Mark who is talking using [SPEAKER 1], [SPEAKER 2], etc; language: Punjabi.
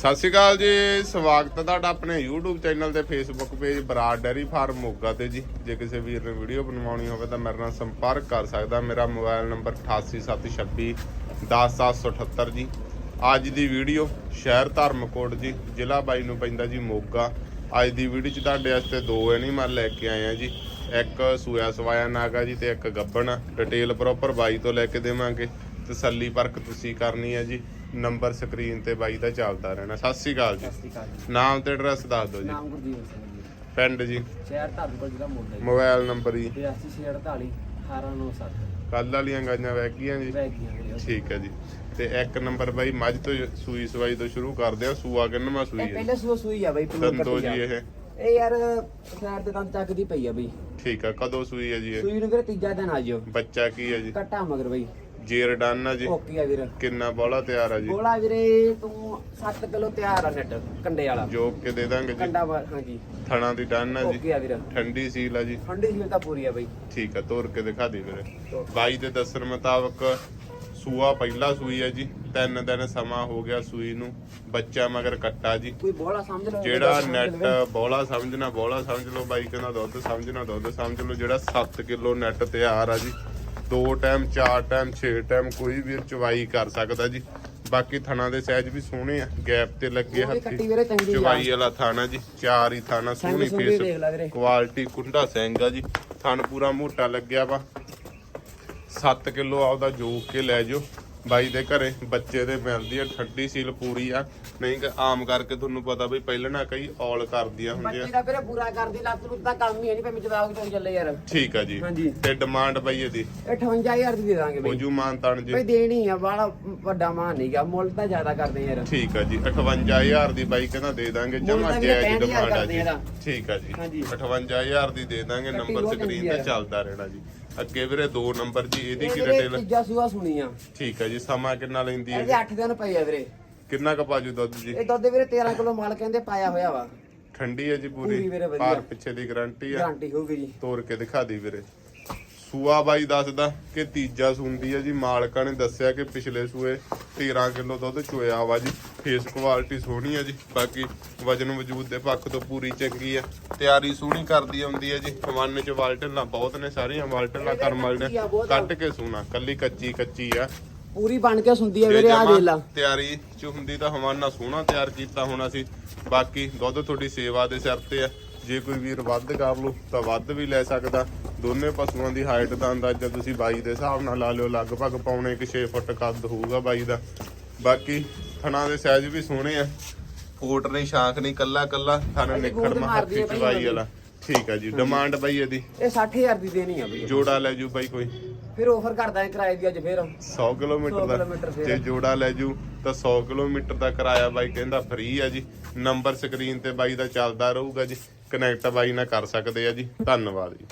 [SPEAKER 1] ਸਤਿ ਸ਼੍ਰੀ ਅਕਾਲ ਜੀ, ਸਵਾਗਤ ਹੈ ਤੁਹਾਡਾ ਆਪਣੇ YouTube ਚੈਨਲ ਤੇ Facebook page Brar dairy farm Moga ਤੇ ਜੀ। ਜੇ ਕਿਸੇ ਵੀਰ ਨੇ ਵੀਡੀਓ ਬਣਵਾਉਣੀ ਹੋਵੇ ਤਾਂ ਮੇਰੇ ਨਾਲ ਸੰਪਰਕ ਕਰ ਸਕਦਾ। ਮੇਰਾ ਮੋਬਾਈਲ ਨੰਬਰ 8876 10778 ਜੀ। ਅੱਜ ਦੀ ਵੀਡੀਓ ਸ਼ਹਿਰ ਧਰਮਕੋਟ ਜੀ, ਜ਼ਿਲ੍ਹਾ ਬਾਈ ਨੂੰ ਪੈਂਦਾ ਜੀ ਮੋਗਾ। ਅੱਜ ਦੀ ਵੀਡੀਓ 'ਚ ਤੁਹਾਡੇ ਵਾਸਤੇ ਦੋ ਐਨੀਮਲ ਲੈ ਕੇ ਆਏ ਆ ਜੀ। ਇੱਕ ਸੂਆ ਸਵਾਇਆ ਨਾਗਾ ਜੀ ਤੇ ਇੱਕ ਗੱਬਣ। ਡਿਟੇਲ ਪ੍ਰੋਪਰ ਬਾਈ ਤੋਂ ਲੈ ਕੇ ਦੇਵਾਂਗੇ। ਤਸੱਲੀ ਪਰਖ ਤੁਸੀਂ ਕਰਨੀ ਹੈ ਜੀ। ਨੰਬਰ ਸਕਰੀਨ ਤੇ ਬਾਈ ਦਾ ਚੱਲਦਾ ਰਹਿਣਾ। ਸਤਿ ਸ਼੍ਰੀ ਅਕਾਲ ਜੀ।
[SPEAKER 2] ਸਤਿ ਸ਼੍ਰੀ ਅਕਾਲ ਜੀ।
[SPEAKER 1] ਨਾਮ ਤੇ ਐਡਰੈਸ ਦੱਸ ਦਿਓ ਜੀ।
[SPEAKER 2] ਨਾਮ ਗੁਰਜੀਤ ਸਿੰਘ ਜੀ।
[SPEAKER 1] ਪਿੰਡ ਜੀ।
[SPEAKER 2] ਸ਼ਹਿਰ ਧਰਮਕੋਟ ਜ਼ਿਲ੍ਹਾ ਮੋਗਾ ਜੀ।
[SPEAKER 1] ਮੋਬਾਈਲ ਨੰਬਰ ਜੀ।
[SPEAKER 2] 8648 18960
[SPEAKER 1] ਕੱਲ ਵਾਲੀਆਂ ਗਾਈਆਂ ਵੈਗੀਆਂ ਜੀ।
[SPEAKER 2] ਵੈਗੀਆਂ ਵੀਰੇ
[SPEAKER 1] ਠੀਕ ਹੈ ਜੀ। ਤੇ ਇੱਕ ਨੰਬਰ ਬਾਈ ਮੱਝ ਤੋਂ ਸੂਈ ਸਵਾਈ ਤੋਂ ਸ਼ੁਰੂ ਕਰਦੇ ਆ। ਸੂਆ ਕਿੰਨਵਾਂ ਸੂਈ
[SPEAKER 2] ਇਹ
[SPEAKER 1] ਹੈ
[SPEAKER 2] ਪਹਿਲੇ ਸੂਆ ਸੂਈ ਆ ਬਈ
[SPEAKER 1] ਦੰਦੋ
[SPEAKER 2] ਕੱਟੀ
[SPEAKER 1] ਜੀ
[SPEAKER 2] ਆ।
[SPEAKER 1] ਇਹ।
[SPEAKER 2] ਇਹ ਯਾਰ ਸਾਈਡ ਤੇ ਦੰਦ ਚੱਕਦੀ ਪਈ ਆ ਬਈ।
[SPEAKER 1] ਠੀਕ ਆ ਕਦੋਂ ਸੂਈ ਹੈ ਜੀ ਇਹ?
[SPEAKER 2] ਸੂਈ ਨੂੰ ਵੀਰੇ ਤੀਜਾ ਦਿਨ ਆ ਜਿਓ।
[SPEAKER 1] ਬੱਚਾ ਕੀ ਹੈ ਜੀ?
[SPEAKER 2] ਕੱਟਾ ਮਗਰ ਬਈ।
[SPEAKER 1] ਜੇਰ ਡਨ ਆ ਜੀ।
[SPEAKER 2] ਓਕੇ ਆ ਵੀਰ।
[SPEAKER 1] ਕਿੰਨਾ ਬੋਲਾ ਤਿਆਰ ਆ ਜੀ?
[SPEAKER 2] ਗੋਲਾ ਵੀਰੇ ਤੂੰ 7 ਕਿਲੋ ਤਿਆਰ ਆ ਨੈਟ ਕੰਡੇ ਵਾਲਾ।
[SPEAKER 1] ਜੋਕ ਕੇ ਦੇ ਦਾਂਗੇ ਜੀ।
[SPEAKER 2] ਕੰਡਾ ਹਾਂਜੀ।
[SPEAKER 1] ਥਣਾ ਦੀ ਡਨ ਆ ਜੀ।
[SPEAKER 2] ਓਕੇ ਆ ਵੀਰ।
[SPEAKER 1] ਠੰਡੀ ਸੀਲ ਆ ਜੀ।
[SPEAKER 2] ਠੰਡੀ ਸੀਲ ਤਾਂ ਪੂਰੀ ਆ ਬਈ।
[SPEAKER 1] ਠੀਕ ਆ ਤੋਰ ਕੇ ਦਿਖਾ ਦੇ ਵੀਰੇ। ਬਾਈ ਦੇ ਦੱਸਣ ਮੁਤਾਬਕ ਸੂਆ ਪਹਿਲਾ ਸੂਈ ਹੈ ਜੀ। ਤਿੰਨ ਦਿਨ ਸਮਾਂ ਹੋ ਗਿਆ ਸੂਈ ਨੂੰ। ਬੱਚਾ ਮਗਰ ਕੱਟਾ ਜੀ।
[SPEAKER 2] ਕੋਈ ਬੋਲਾ ਸਮਝ ਲਓ
[SPEAKER 1] ਜਿਹੜਾ ਨੈਟ ਬੋਲਾ ਸਮਝਣਾ ਬੋਲਾ ਸਮਝ ਲਓ ਬਾਈ ਕਹਿੰਦਾ ਦੁੱਧ ਸਮਝਣਾ ਦੁੱਧ ਸਮਝ ਲਓ। ਜਿਹੜਾ 7 ਕਿਲੋ ਨੈਟ ਤਿਆਰ ਆ ਜੀ। ਦੋ ਟਾਈਮ ਚਾਰ ਟਾਈਮ 6 ਟਾਈਮ ਕੋਈ ਵੀ ਚਵਾਈ ਕਰ ਸਕਦਾ ਜੀ। ਬਾਕੀ ਥਣਾ ਦੇ ਸਾਈਜ਼ ਵੀ ਸੋਹਣੇ ਆ ਗੈਪ ਤੇ ਲੱਗੇ ਹੱਥੀ। ਚਵਾਈ ਵਾਲਾ ਥਾਣਾ ਜੀ ਚਾਰ ਹੀ ਥਾਣਾ ਸੋਹਣੀ। ਫੇਸ ਕੁਆਲਿਟੀ ਕੁੰਡਾ ਸਿੰਘ ਆ ਜੀ। ਥਣ ਪੂਰਾ ਮੋਟਾ ਲੱਗਿਆ ਵਾ। 7 ਕਿਲੋ ਆਪਦਾ ਜੋਕ ਕੇ ਲੈ ਜਾਓ। ਬਾਈ ਦੇ ਘਰੇ ਬੱਚੇ ਦੇ ਮਿਲਦੀ ਆ ਠੱਡੀ ਸੀਲ ਪੂਰੀ ਆ। ਨਹੀਂ ਕਿ ਆਮ ਕਰਕੇ ਤੁਹਾਨੂੰ ਪਤਾ ਵੀ ਪਹਿਲਾਂ ਨਾ ਕਈ ਔਲ ਕਰਦੀਆਂ ਹੁੰਦੀਆਂ।
[SPEAKER 2] ਬੱਚੀ ਦਾ ਵੀਰੇ ਪੂਰਾ ਕਰਦੀ ਲੱਤ ਨੂੰ ਤਾਂ ਕੰਮ ਹੀ ਹੈ ਨਹੀਂ ਪੈ ਮੈਂ ਜਵਾਬ ਤੋਂ ਚੱਲੇ ਯਾਰ।
[SPEAKER 1] ਠੀਕ ਆ ਜੀ।
[SPEAKER 2] ਹਾਂਜੀ।
[SPEAKER 1] ਤੇ ਡਿਮਾਂਡ ਬਾਈ ਇਹਦੀ?
[SPEAKER 2] ਇਹ 58000 ਦੀ ਦੇ ਦਾਂਗੇ ਬਈ।
[SPEAKER 1] ਜੂ ਮਾਨ ਤਾਨ ਜੀ।
[SPEAKER 2] ਬਈ ਦੇਣੀ ਆ ਬਾਲਾ ਵੱਡਾ ਮਾਨ ਨਹੀਂਗਾ ਮੁੱਲ ਤਾਂ ਜ਼ਿਆਦਾ ਕਰਦੇ ਯਾਰ।
[SPEAKER 1] ਠੀਕ ਆ ਜੀ 58000 ਦੀ ਬਾਈ ਕਹਿੰਦਾ ਦੇ ਦਾਂਗੇ
[SPEAKER 2] ਮੁੱਲ
[SPEAKER 1] ਜਮਾ
[SPEAKER 2] ਤਾਂ ਵੀਰੇ
[SPEAKER 1] ਜਾਇਜ਼
[SPEAKER 2] 65,000
[SPEAKER 1] ਡਿਮਾਂਡ ਆ
[SPEAKER 2] ਕਰਦੇ
[SPEAKER 1] ਜੀ
[SPEAKER 2] ਇਹਦਾ।
[SPEAKER 1] ਠੀਕ ਆ ਜੀ।
[SPEAKER 2] ਹਾਂਜੀ।
[SPEAKER 1] 58000 ਦੀ ਦੇ ਦਾਂਗੇ
[SPEAKER 2] ਕੱਟੀ
[SPEAKER 1] ਨੰਬਰ
[SPEAKER 2] ਬਹੁਤ
[SPEAKER 1] ਸਕਰੀਨ ਤੇ। ਚੱਲਦਾ ਰਹਿਣਾ ਜੀ। ਅੱਗੇ ਵੀਰੇ ਦੋ ਨੰਬਰ ਜੀ ਇਹਦੀ
[SPEAKER 2] ਇਹ
[SPEAKER 1] ਕੀ ਡਿਟੇਲ
[SPEAKER 2] ਤੀਜਾ ਸੂਆ ਸੁਣੀ ਆ।
[SPEAKER 1] ਠੀਕ ਆ ਜੀ ਸਮਾਂ ਕਿੰਨਾ ਲੈਂਦੀ ਹੈ
[SPEAKER 2] ਇਹਦੇ 8 ਦਿਨ ਪਈ ਆ ਵੀਰੇ।
[SPEAKER 1] ਕਿੰਨਾ ਕ ਪਾਜੂ ਦੁੱਧ ਜੀ?
[SPEAKER 2] ਇਹ ਦੁੱਧ ਵੀਰੇ 13 ਕਿਲੋ ਮਾਲ ਕਹਿੰਦੇ ਪਾਇਆ ਹੋਇਆ ਵਾ।
[SPEAKER 1] ਠੰਡੀ ਹੈ ਜੀ ਪੂਰੀ।
[SPEAKER 2] ਪਾਰ
[SPEAKER 1] ਪਿੱਛੇ ਦੀ ਗਾਰੰਟੀ ਆ।
[SPEAKER 2] ਗਾਰੰਟੀ ਹੋਊਗੀ ਜੀ।
[SPEAKER 1] ਤੋੜ ਕੇ ਦਿਖਾ ਦੀ ਵੀਰੇ। ਸੂਆ ਬਾਈ ਦੱਸਦਾ ਕਿ ਤੀਜਾ ਸੁੰਦੀ ਹੈ ਜੀ। ਮਾਲਕਾਂ ਨੇ ਦੱਸਿਆ ਕਿ ਪਿਛਲੇ ਸੂਏ 13 ਕਿਲੋ ਦੁੱਧ ਚੋਇਆ ਵਾ ਜੀ। ਫੇਸ ਕੁਆਲਿਟੀ ਸੋਹਣੀ ਹੈ ਜੀ। ਬਾਕੀ ਵਜਨ ਵਜੂਦ ਦੇ ਪੱਖ ਤੋਂ ਪੂਰੀ ਚੰਗੀ ਆ ਤਿਆਰੀ ਸੋਹਣੀ ਕਰਦੀ ਆਉਂਦੀ ਹੈ ਜੀ। ਮਨ ਚ ਵਾਲਟਲਾਂ ਬਹੁਤ ਨੇ ਸਾਰੀਆਂ। ਵਾਲਟਲਾਂ ਕਰਮਲ ਨੇ। ਕੱਟ ਕੇ ਸੂਣਾ। ਕੱਲੀ ਕੱਚੀ ਕੱਚੀ ਆ।
[SPEAKER 2] ਪੂਰੀ ਬਣ ਕੇ ਸੁੰਦੀ
[SPEAKER 1] ਜੇ
[SPEAKER 2] ਵੀਰੇ ਆ
[SPEAKER 1] ਜਮਾਂ
[SPEAKER 2] ਦੇ ਲਾ।
[SPEAKER 1] ਤਿਆਰੀ ਚ ਹੁੰਦੀ ਤਾਂ ਹਵਾਨਾ ਸੋਹਣਾ ਤਿਆਰ ਕੀਤਾ ਹੋਣਾ ਸੀ। ਬਾਕੀ ਦੁੱਧ ਤੁਹਾਡੀ ਸੇਵਾ ਦੇ ਸਿਰ ਤੇ ਆ ਜੇ ਕੋਈ ਵੀਰ ਵੱਧ ਕਰ ਲੂ ਤਾਂ ਵੱਧ ਵੀ ਲੈ ਸਕਦਾ। ਦੋਨੇ ਪਸ਼ੂਆਂ ਦੀ ਹਾਈਟ ਦਾ ਅੰਦਾਜ਼ਾ ਤੁਸੀਂ ਬਾਈ ਦੇ ਹਿਸਾਬ ਨਾਲ ਲਾ ਲਿਓ ਲਗਭਗ ਪੌਣੇ ਕਿ 6 ਫੁੱਟ ਕੱਦ ਹੋਊਗਾ ਬਾਈ ਦਾ। ਬਾਕੀ ਥਣਾ ਦੇ ਸਾਈਜ਼ ਵੀ ਸੋਹਣੇ ਆ। ਕੋਟ ਨਹੀਂ ਸ਼ਾਂਖ ਨਹੀਂ ਕੱਲਾ ਕੱਲਾ ਥਣ ਨਿਖੜ ਮਹੱਤੀ ਚਵਾਈ। ਵਾਲਾ। ਠੀਕ ਆ ਜੀ ਡਿਮਾਂਡ ਬਾਈ ਇਹਦੀ।
[SPEAKER 2] ਇਹ 60000 ਦੀ ਦੇਣੀ ਆ ਬਈ।
[SPEAKER 1] ਜੋੜਾ ਲੈ ਜੂ ਬਾਈ ਕੋਈ।
[SPEAKER 2] ਫਿਰ ਆਫਰ ਕਰਦਾ ਹੈ ਕਿਰਾਏ ਦੀ ਅੱਜ ਫੇਰ।
[SPEAKER 1] 100 ਕਿਲੋਮੀਟਰ
[SPEAKER 2] 100
[SPEAKER 1] ਦਾ। ਜੇ ਜੋੜਾ ਲੈ ਜੂ ਤਾਂ 100 ਕਿਲੋਮੀਟਰ ਦਾ ਕਿਰਾਇਆ ਬਾਈ ਕਹਿੰਦਾ ਫ੍ਰੀ ਆ ਜੀ। ਨੰਬਰ ਸਕਰੀਨ ਤੇ ਬਾਈ ਦਾ ਚੱਲਦਾ ਰਹੂਗਾ ਜੀ। ਕਨੈਕਟ ਬਾਈ ਨਾਲ ਕਰ ਸਕਦੇ ਆ ਜੀ। ਧੰਨਵਾਦ ਜੀ।